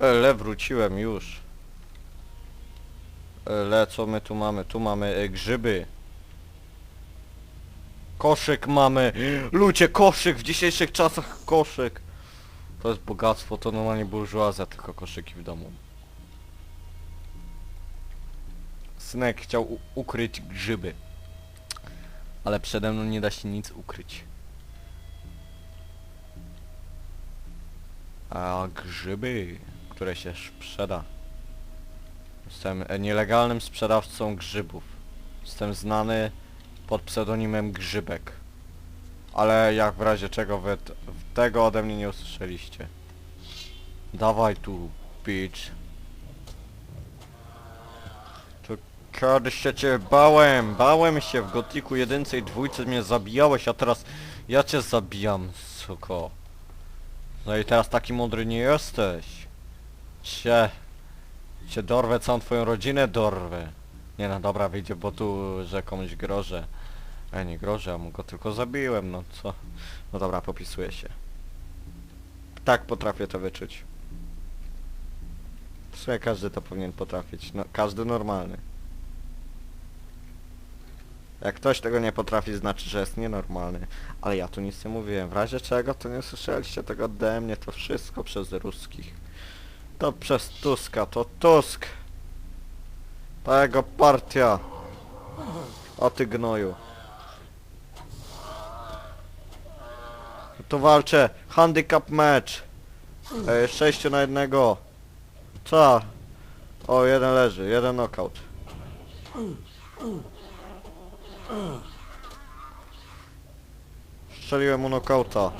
Le, wróciłem już. Le, co my tu mamy? Tu mamy e, grzyby. Koszyk mamy. Ludzie, koszyk! W dzisiejszych czasach koszyk. To jest bogactwo, to normalnie burżuazja, tylko koszyki w domu. Synek chciał ukryć grzyby. Ale przede mną nie da się nic ukryć. A grzyby, które się sprzeda. Jestem e, nielegalnym sprzedawcą grzybów. Jestem znany pod pseudonimem Grzybek. Ale jak w razie czego wy tego ode mnie nie usłyszeliście. Dawaj tu, bitch. To kiedyś się cię bałem, bałem się w Gotiku jedynce i dwójce mnie zabijałeś, a teraz ja cię zabijam, suko. No i teraz taki mądry nie jesteś. Cie... Cię dorwę, całą twoją rodzinę dorwę. Nie no dobra, wyjdzie, bo tu, że komuś grożę. A nie grożę, a mu go tylko zabiłem, no co? No dobra, popisuję się. Tak potrafię to wyczuć. W sumie każdy to powinien potrafić, no, każdy normalny. Jak ktoś tego nie potrafi, znaczy, że jest nienormalny. Ale ja tu nic nie mówiłem. W razie czego, to nie słyszeliście tego ode mnie. To wszystko przez ruskich. To przez Tuska. To Tusk. Ta jego partia. O ty gnoju. Tu walczę. Handicap match. E, sześciu na jednego. Co? O, jeden leży. Jeden knockout. Strzeliłem mu knockouta.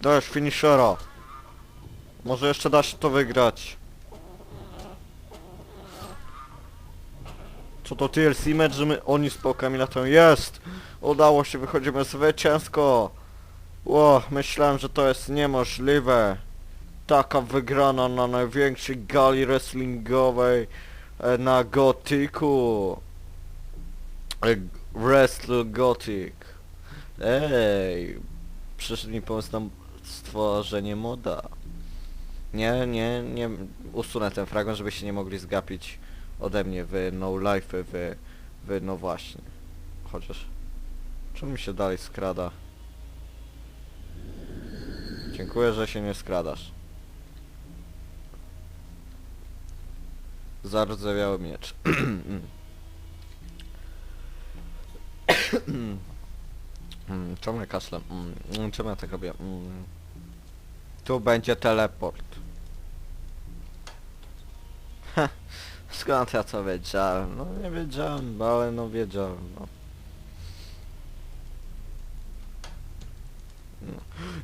Dajesz finishera. Może jeszcze da się to wygrać. Co to TLC mecz, że my oni z pałkami latają? Jest! Udało się, wychodzimy zwycięsko! Ło, myślałem, że to jest niemożliwe. Taka wygrana na największej gali wrestlingowej e, na Gotiku. E, Wrestle Gothic. Ej, przyszedł mi pomysł na stworzenie moda. Nie, nie, nie, usunę ten fragment, żeby się nie mogli zgapić ode mnie w no life, w, w no właśnie. Chociaż, czemu mi się dalej skrada? Dziękuję, że się nie skradasz. Zardzewiały miecz. Mm, czemu ja kaszlem? Mm, czemu ja tak robię? Tu będzie teleport. Ha, skąd ja to wiedziałem? No nie wiedziałem, ale no wiedziałem. No.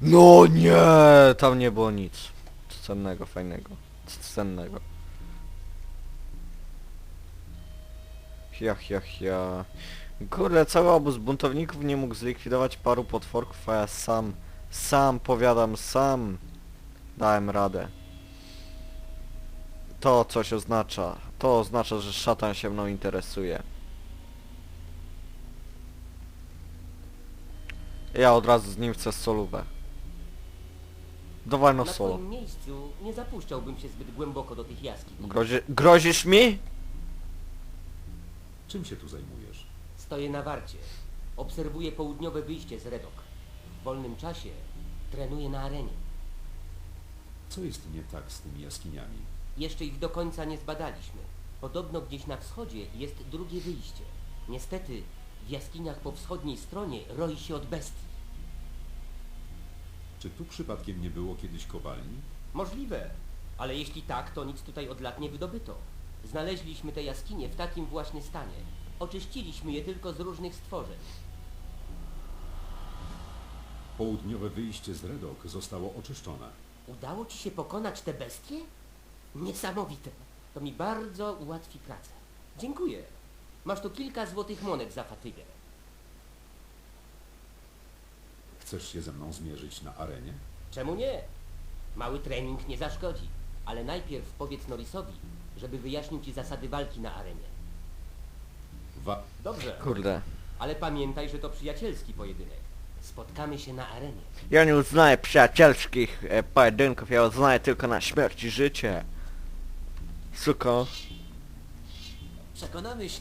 No nie, tam nie było nic. Cennego, fajnego. Cennego. Ja, ja, ja. Kurde, cały obóz buntowników nie mógł zlikwidować paru potworków, a ja sam, sam, powiadam, sam dałem radę. To coś oznacza. To oznacza, że szatan się mną interesuje. Ja od razu z nim chcę solówę. Dawaj no Na solo. twoim miejscu nie zapuszczałbym się zbyt głęboko do tych jaskiń. Grozi grozisz mi? Czym się tu zajmujesz? Stoję na warcie. Obserwuję południowe wyjście z Redok. W wolnym czasie trenuję na arenie. Co jest nie tak z tymi jaskiniami? Jeszcze ich do końca nie zbadaliśmy. Podobno gdzieś na wschodzie jest drugie wyjście. Niestety w jaskiniach po wschodniej stronie roi się od bestii. Czy tu przypadkiem nie było kiedyś kowalni? Możliwe, ale jeśli tak, to nic tutaj od lat nie wydobyto. Znaleźliśmy te jaskinie w takim właśnie stanie. Oczyściliśmy je tylko z różnych stworzeń. Południowe wyjście z Redok zostało oczyszczone. Udało ci się pokonać te bestie? Niesamowite. To mi bardzo ułatwi pracę. Dziękuję. Masz tu kilka złotych monet za fatygę. Chcesz się ze mną zmierzyć na arenie? Czemu nie? Mały trening nie zaszkodzi. Ale najpierw powiedz Norrisowi, żeby wyjaśnił ci zasady walki na arenie. Wa... Dobrze, Kurde. ale pamiętaj, że to przyjacielski pojedynek. Spotkamy się na arenie. Ja nie uznaję przyjacielskich e, pojedynków, ja uznaję tylko na śmierć i życie. Suko. Przekonamy się...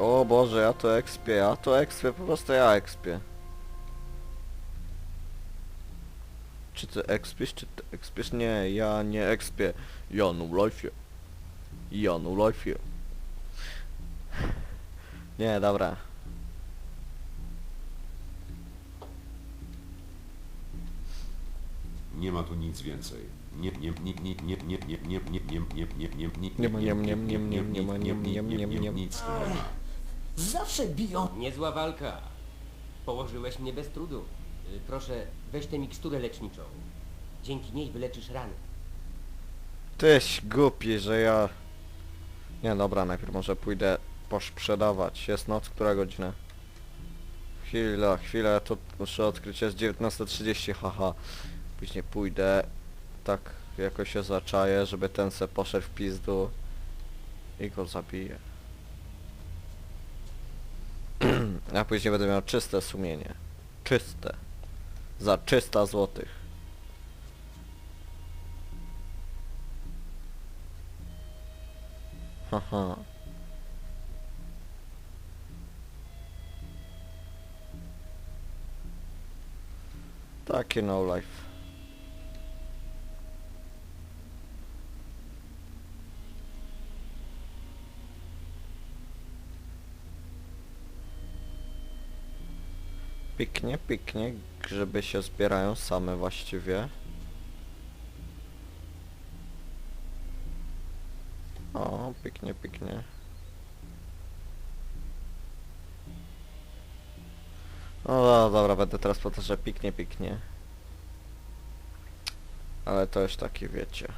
O Boże, ja to ekspię, ja to ekspię, po prostu ja ekspię. Czy ty ekspisz, czy ty ekspisz? Nie, ja nie ekspię. Ja no life'ie. Ja no life'ie. Nie, dobra. Nie ma tu nic więcej. Nie, nie, nie, nie, nie, nie, nie, nie, nie, nie, nie, nie, nie, nie, Nie ma, nie ma, nie ma, nie ma, nie ma, nie ma, nie ma, nie ma, nie ma, nie ma. nic tu nie ma. Zawsze biją. Niezła walka. Położyłeś mnie bez trudu. Y, Proszę, weź tę miksturę leczniczą. Dzięki niej wyleczysz rany. Tyś głupi, że ja... Nie, dobra, najpierw może pójdę posprzedawać. Jest noc, która godzina? Chwila, chwila, to muszę odkryć, jest 19.30, haha. Później pójdę, tak jakoś się zaczaję, żeby ten se poszedł w pizdu i go zabiję. A później będę miał czyste sumienie. Czyste. Za 300 złotych. Haha. Takie no life. Piknie, piknie, grzyby się zbierają same właściwie. O, piknie, piknie. No do- dobra, będę teraz po to, że piknie, piknie. Ale to już taki wiecie.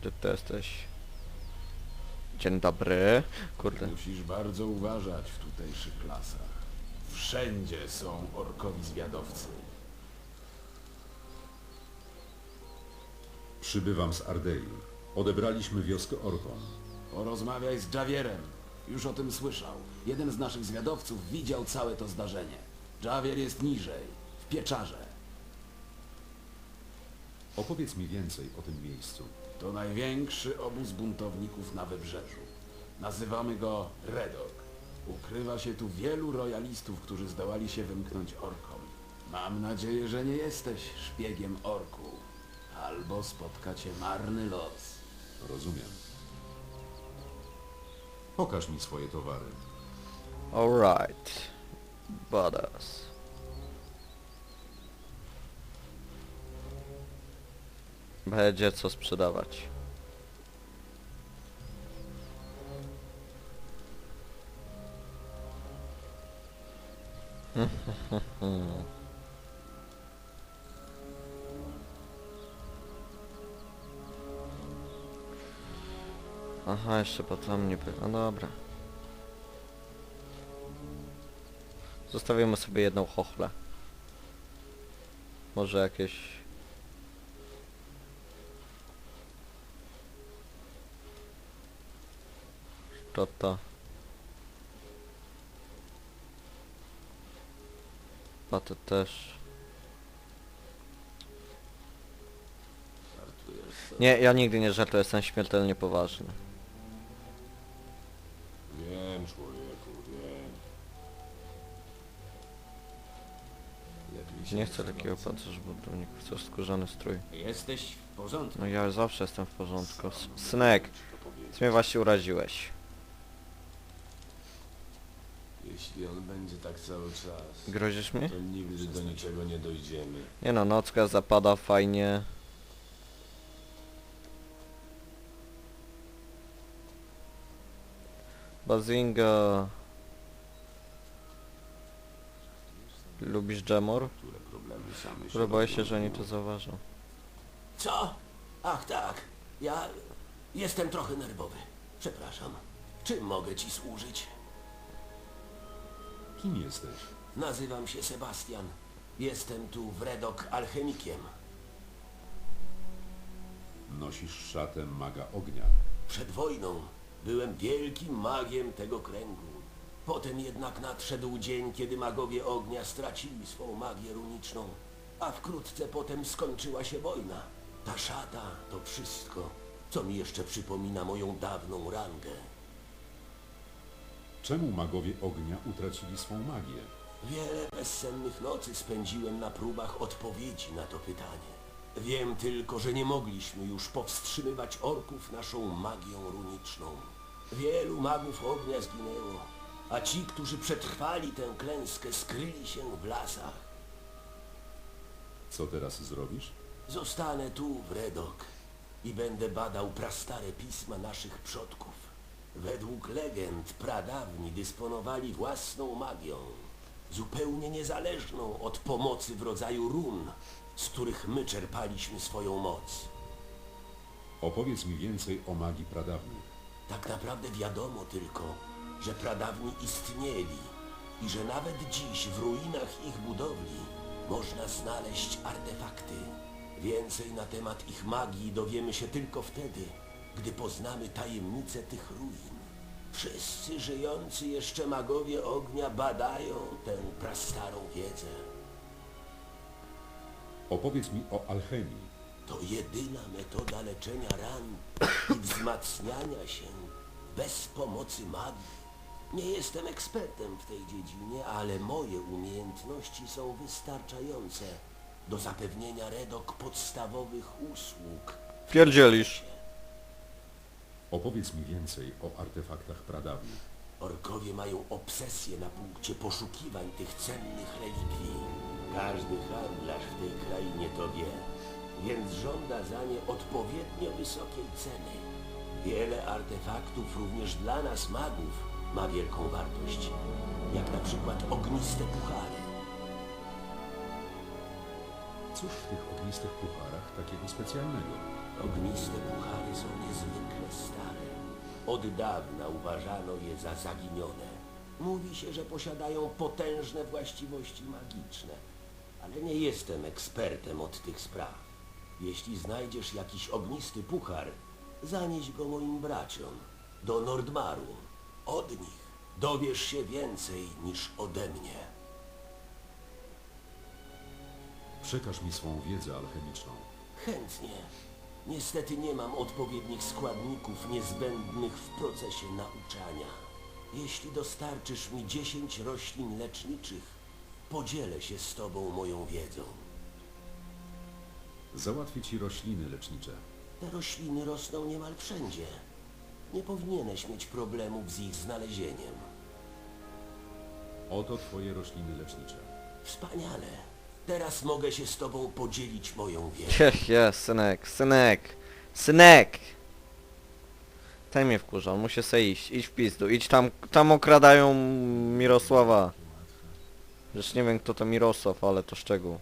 Gdzie ty jesteś? Dzień dobry. Kurde. Musisz bardzo uważać w tutejszych lasach. Wszędzie są orkowi zwiadowcy. Przybywam z Ardei. Odebraliśmy wioskę Orkon. Porozmawiaj z Javierem. Już o tym słyszał. Jeden z naszych zwiadowców widział całe to zdarzenie. Javier jest niżej, w pieczarze. Opowiedz mi więcej o tym miejscu. To największy obóz buntowników na wybrzeżu. Nazywamy go Redok. Ukrywa się tu wielu royalistów, którzy zdołali się wymknąć orkom. Mam nadzieję, że nie jesteś szpiegiem orku. Albo spotka cię marny los. Rozumiem. Pokaż mi swoje towary. Alright. Badass. Będzie co sprzedawać. Aha, jeszcze potem nie by... No dobra. Zostawimy sobie jedną chochlę. Może jakieś... Szczota. Paty też. Nie, ja nigdy nie żartuję, jestem śmiertelnie poważny. Nie chcę takiego pancerza budownika, chcę skórzany strój. Jesteś w porządku. No ja zawsze jestem w porządku. S- Synek, ty mnie właśnie uraziłeś. Jeśli on będzie tak cały czas, Grozisz mi? to nigdy do niczego nie dojdziemy. Nie no, nocka zapada fajnie. Bazinga. Lubisz Jamor? Które się że oni to zauważą. Co? Ach tak. Ja jestem trochę nerwowy. Przepraszam. Czym mogę ci służyć? Kim jesteś? Nazywam się Sebastian. Jestem tu w Redok alchemikiem. Nosisz szatę maga ognia. Przed wojną byłem wielkim magiem tego kręgu. Potem jednak nadszedł dzień, kiedy magowie ognia stracili swą magię runiczną, a wkrótce potem skończyła się wojna. Ta szata to wszystko, co mi jeszcze przypomina moją dawną rangę. Czemu magowie ognia utracili swą magię? Wiele bezsennych nocy spędziłem na próbach odpowiedzi na to pytanie. Wiem tylko, że nie mogliśmy już powstrzymywać orków naszą magią runiczną. Wielu magów ognia zginęło, a ci, którzy przetrwali tę klęskę, skryli się w lasach. Co teraz zrobisz? Zostanę tu, w Redok, i będę badał prastare pisma naszych przodków. Według legend pradawni dysponowali własną magią, zupełnie niezależną od pomocy w rodzaju run, z których my czerpaliśmy swoją moc. Opowiedz mi więcej o magii pradawnych. Tak naprawdę wiadomo tylko, że pradawni istnieli i że nawet dziś w ruinach ich budowli można znaleźć artefakty. Więcej na temat ich magii dowiemy się tylko wtedy, gdy poznamy tajemnice tych ruin. Wszyscy żyjący jeszcze magowie ognia badają tę prastarą wiedzę. Opowiedz mi o alchemii. To jedyna metoda leczenia ran i wzmacniania się bez pomocy magii. Nie jestem ekspertem w tej dziedzinie, ale moje umiejętności są wystarczające do zapewnienia Redok podstawowych usług. Pierdzielisz. Opowiedz mi więcej o artefaktach pradawnych. Orkowie mają obsesję na punkcie poszukiwań tych cennych relikwii. Każdy handlarz w tej krainie to wie, więc żąda za nie odpowiednio wysokiej ceny. Wiele artefaktów również dla nas magów ma wielką wartość, jak na przykład ogniste puchary. Cóż w tych ognistych pucharach takiego specjalnego? Ogniste puchary są niezwykle stare. Od dawna uważano je za zaginione. Mówi się, że posiadają potężne właściwości magiczne, ale nie jestem ekspertem od tych spraw. Jeśli znajdziesz jakiś ognisty puchar, zanieś go moim braciom do Nordmaru. Od nich dowiesz się więcej niż ode mnie. Przekaż mi swą wiedzę alchemiczną. Chętnie. Niestety nie mam odpowiednich składników niezbędnych w procesie nauczania. Jeśli dostarczysz mi 10 roślin leczniczych, podzielę się z tobą moją wiedzą. Załatwię ci rośliny lecznicze. Te rośliny rosną niemal wszędzie. Nie powinieneś mieć problemów z ich znalezieniem. Oto twoje rośliny lecznicze. Wspaniale. Teraz mogę się z tobą podzielić moją wiedzą. Jech, je, synek, synek, synek! Ten mnie wkurza, on musi sobie iść, idź w pizdu, idź tam, tam okradają Mirosława. Już nie wiem kto to Mirosław, ale to szczegół.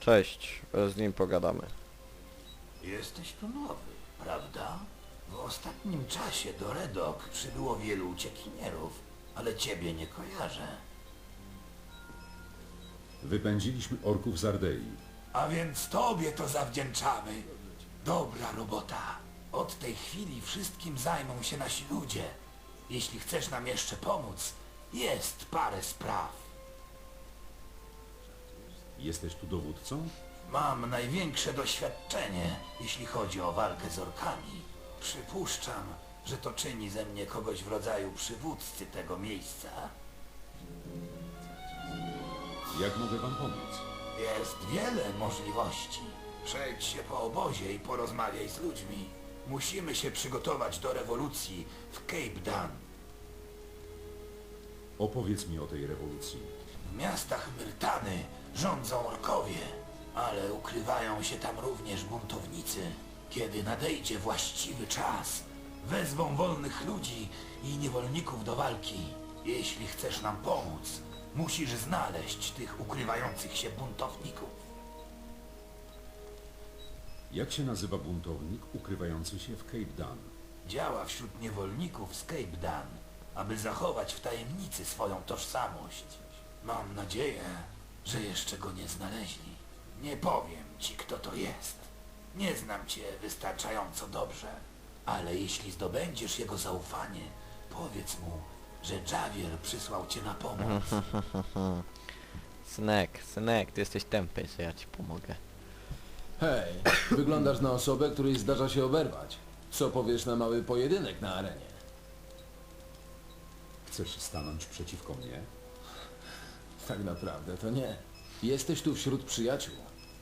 Cześć, z nim pogadamy. Jesteś tu nowy, prawda? W ostatnim czasie do Redok przybyło wielu uciekinierów, ale ciebie nie kojarzę. Wypędziliśmy orków z Ardei. A więc tobie to zawdzięczamy. Dobra robota. Od tej chwili wszystkim zajmą się nasi ludzie. Jeśli chcesz nam jeszcze pomóc, jest parę spraw. Jesteś tu dowódcą? Mam największe doświadczenie, jeśli chodzi o walkę z orkami. Przypuszczam, że to czyni ze mnie kogoś w rodzaju przywódcy tego miejsca. Jak mogę wam pomóc? Jest wiele możliwości. Przejdź się po obozie i porozmawiaj z ludźmi. Musimy się przygotować do rewolucji w Cape Dan. Opowiedz mi o tej rewolucji. W miastach Myrtany rządzą orkowie, ale ukrywają się tam również buntownicy. Kiedy nadejdzie właściwy czas, wezwą wolnych ludzi i niewolników do walki. Jeśli chcesz nam pomóc, musisz znaleźć tych ukrywających się buntowników. Jak się nazywa buntownik ukrywający się w Cape Dan? Działa wśród niewolników z Cape Dan, aby zachować w tajemnicy swoją tożsamość. Mam nadzieję, że jeszcze go nie znaleźli. Nie powiem ci, kto to jest. Nie znam cię wystarczająco dobrze, ale jeśli zdobędziesz jego zaufanie, powiedz mu, że Javier przysłał cię na pomoc. Synek, synek, ty jesteś tępy, że ja ci pomogę. Hej, wyglądasz na osobę, której zdarza się oberwać. Co powiesz na mały pojedynek na arenie? Chcesz stanąć przeciwko mnie? Tak naprawdę to nie. Jesteś tu wśród przyjaciół.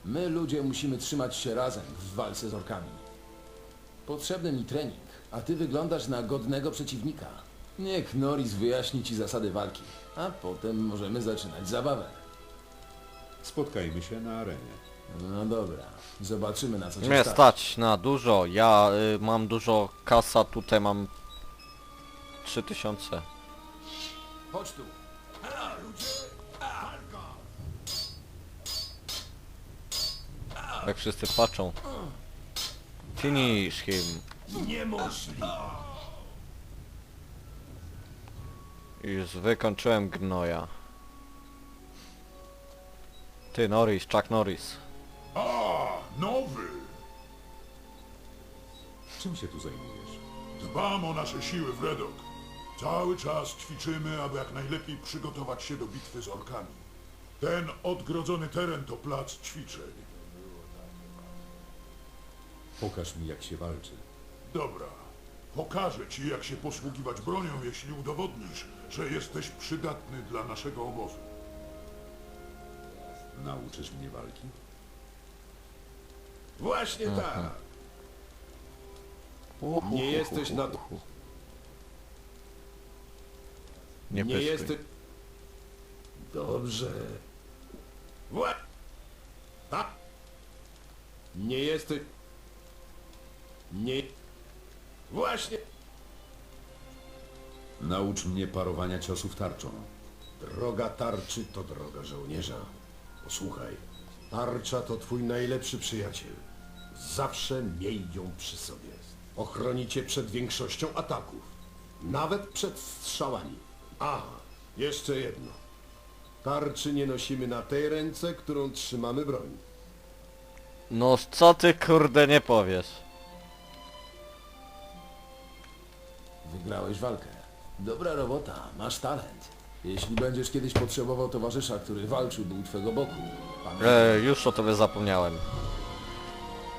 My ludzie musimy trzymać się razem w walce z orkami. Potrzebny mi trening, a ty wyglądasz na godnego przeciwnika. Niech Norris wyjaśni ci zasady walki, a potem możemy zaczynać zabawę. Spotkajmy się na arenie. No dobra, zobaczymy na co cię Mnie stać. stać na dużo, ja y, mam dużo kasa, tutaj mam 3000. Chodź tu. Jak wszyscy patrzą. Finish him. Niemożliwe. Już wykończyłem gnoja. Ty Norris, Chuck Norris. A, nowy! Czym się tu zajmujesz? Dbam o nasze siły w Redok. Cały czas ćwiczymy, aby jak najlepiej przygotować się do bitwy z orkami. Ten odgrodzony teren to plac ćwiczeń. Pokaż mi jak się walczy. Dobra. Pokażę ci, jak się posługiwać bronią, jeśli udowodnisz, że jesteś przydatny dla naszego obozu. Nauczysz mnie walki? Właśnie tak. Uhu, Nie jesteś na-. Nie, Nie jesteś... Dobrze. Wła... A! Nie jesteś... Nie... Właśnie... Naucz mnie parowania ciosów tarczą. Droga tarczy to droga żołnierza. Posłuchaj, tarcza to twój najlepszy przyjaciel. Zawsze miej ją przy sobie. Ochroni cię przed większością ataków. Nawet przed strzałami. A, jeszcze jedno. Tarczy nie nosimy na tej ręce, którą trzymamy broń. No co ty kurde nie powiesz? Wygrałeś walkę. Dobra robota, masz talent. Jeśli będziesz kiedyś potrzebował towarzysza, który walczyłby u twego boku, pamiętaj, E, już o tobie zapomniałem.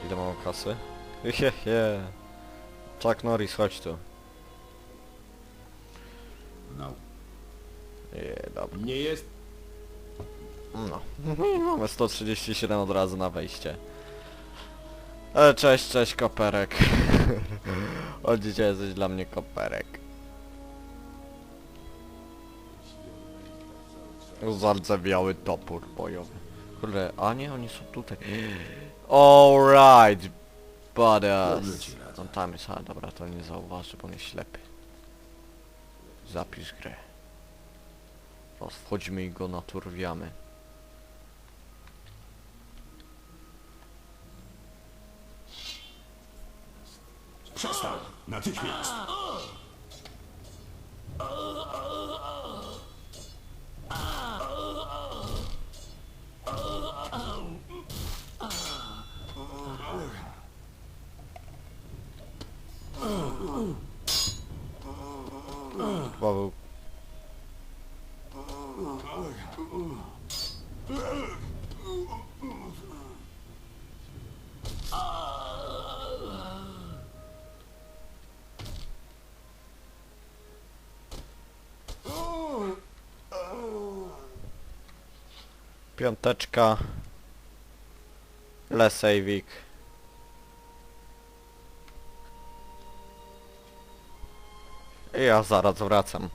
Ile mam kasy? Je, je. Chuck Norris, chodź tu. Nau. Je, dobra. Nie jest... No. Mamy 137 od razu na wejście. E, cześć, cześć koperek. Od dzisiaj jesteś dla mnie koperek. Zardzewiały topór bojowy. Kurde, a nie, oni są tutaj. Alright, badass. On tam jest, a dobra, to nie zauważy, bo on jest ślepy. Zapisz grę. Teraz i go naturwiamy. Przestań! Natychmiast! Chyba Piąteczka. Lesejwik. Ja zaraz wracam.